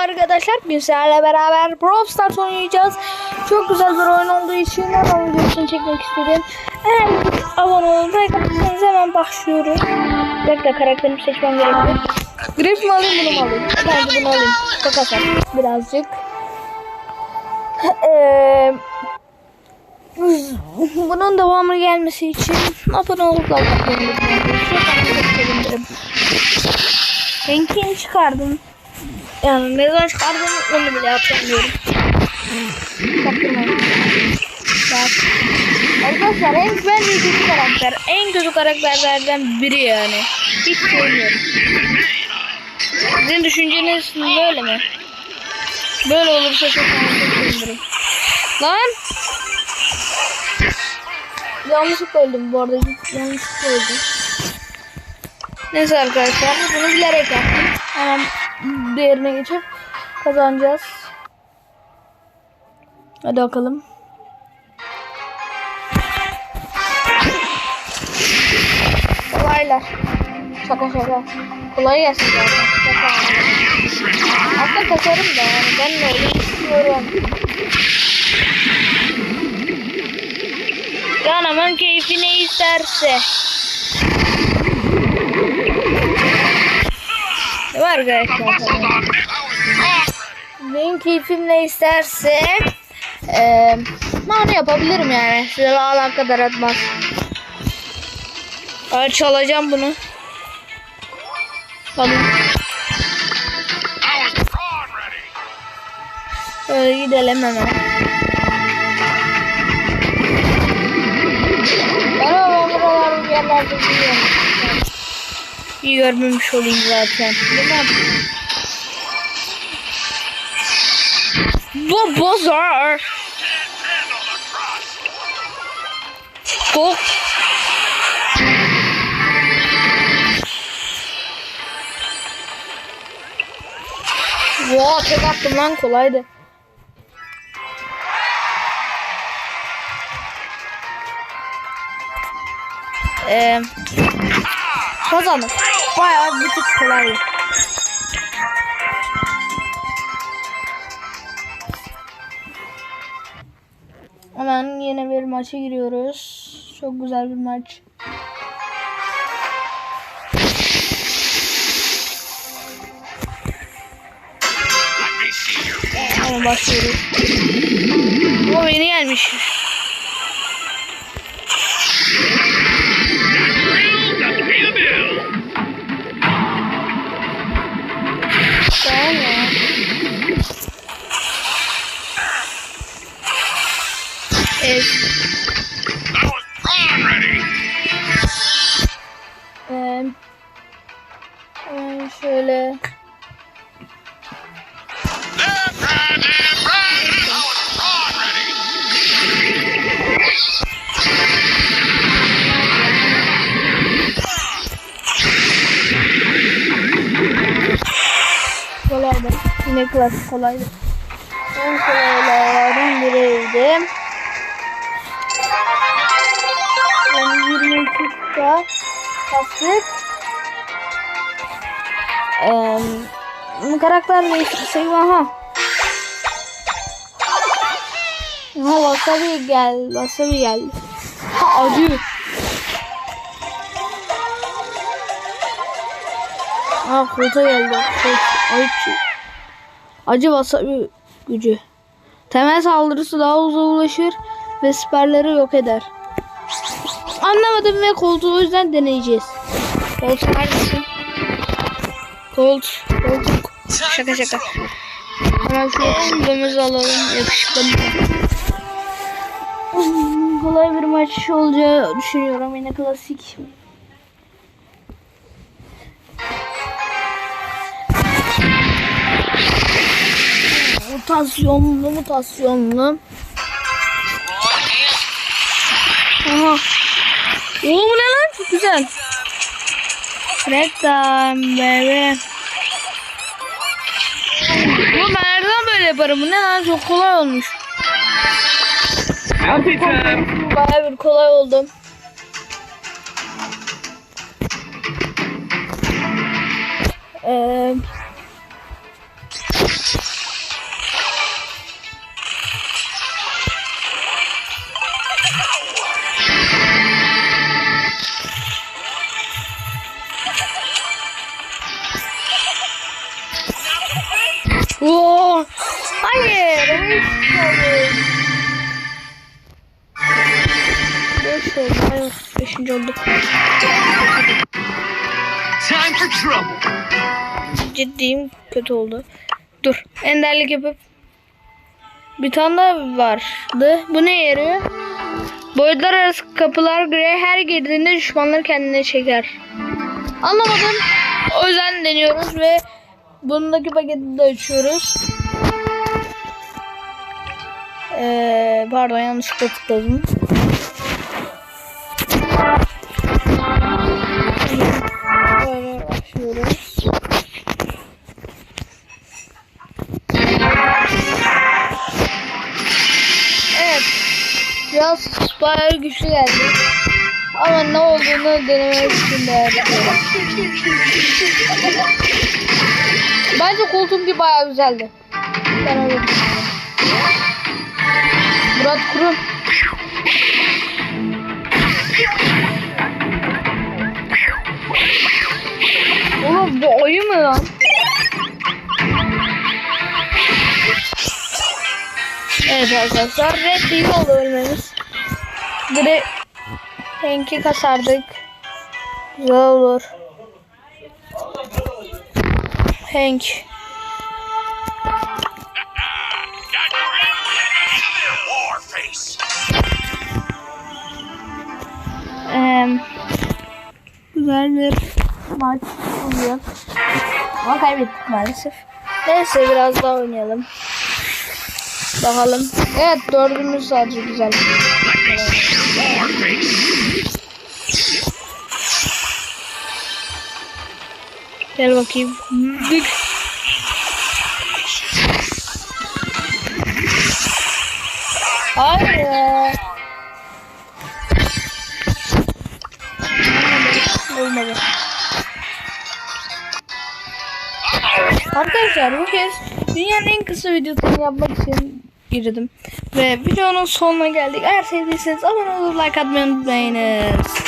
Arkadaşlar bugün sizlerle beraber Brawl Stars oynayacağız. Çok güzel bir oyun olduğu için hemen videosunu çekmek istedim. Eğer abone atarsanız hemen başlıyorum. Bir dakika karakterimi seçmem gerekiyor. Grif mi alayım bunu mu alayım? Bence bunu alayım. Çok hasar birazcık. Bunun devamı gelmesi için abone olup like atmayı unutmayın. Çok sevinirim. Renkini çıkardım. Yani ne zaman çıkardım onu bile hatırlamıyorum. Arkadaşlar en bence kötü karakter. En kötü karakterlerden biri yani. Hiç sevmiyorum. Sizin düşünceniz böyle mi? Böyle olursa çok sevinirim. Lan! Yanlışlıkla öldüm bu arada. Yanlışlıkla öldüm. Neyse arkadaşlar bunu bilerek yaptım. Hemen diğerine geçip kazanacağız. Hadi bakalım. Kolaylar. Şaka şaka. Kolay gelsin zaten. Şaka. Aslında kaçarım da yani ben de öyle istiyorum. Canımın keyfi ne isterse. Arkadaşlar? Benim keyfim ne isterse eee onu yapabilirim yani. Size lağlan kadar atmaz. Hadi çalacağım bunu. Tamam. Böyle gidelim hemen. Ben ama buralar yerlerde biliyorum. Görmemiş olayım zaten. Mi? Bu bozar. Çok. Wow, tek attım lan kolaydı. Eee kazandık. Bayağı bir tık kolay. Hemen yeni bir maça giriyoruz. Çok güzel bir maç. Hemen başlıyoruz. O yeni gelmiş. Klasik kolaydı. En kolaylardan biriydi. Yani 22 kupa kastık. Ee, karakter değişikliği aha. Aha wasabi gel, wasabi geldi. Ha acı. Ah koltuğa geldi. Kolt, acı. Acı wasabi gücü. Temel saldırısı daha uzun ulaşır ve siperleri yok eder. Anlamadım ve koltuğu o yüzden deneyeceğiz. Kolt neredesin? Kolt. Koltuk. Şaka şaka. Hemen kulağımızı alalım. Yakışıklı. Kolay bir maç olacağı düşünüyorum. Yine klasik. Mutasyonlu mutasyonlu. Aha. Oo bu ne lan? Çok güzel. Reklam bebe. Bu ben her zaman böyle yaparım. Bu ne lan? Çok kolay olmuş. Artık bayağı bir kolay oldu. Ee, Beş oldu. Hayır. Beşinci olduk. Ciddiyim. Kötü oldu. Dur. Enderlik yapıp. Bir tane daha vardı. Bu ne yarıyor? Boyutlar arası kapılar gri her girdiğinde düşmanları kendine çeker. Anlamadım. O yüzden deniyoruz ve bundaki paketi de açıyoruz. Ee, pardon yanlışlıkla tıkladım. Böyle başlıyoruz. Evet. Biraz bayağı güçlü geldi. Ama ne olduğunu denemek için değerlendiriyorum. Bence koltuğumki bayağı güzeldi. Ben öyle düşünüyorum. Murat Kurum. Oğlum bu ayı mı lan? Evet arkadaşlar red değil oldu ölmemiz. Direkt Hank'i kasardık. Güzel olur. Hank. Güzel maç oluyor. Ama kaybettik maalesef. Neyse biraz daha oynayalım. Bakalım. Evet dördümüz sadece güzel. Gel bakayım. Büyük. Hayır Olmadı. Arkadaşlar bu kez dünyanın en kısa videosunu yapmak için girdim. Ve videonun sonuna geldik. Eğer sevdiyseniz abone olup like atmayı unutmayınız.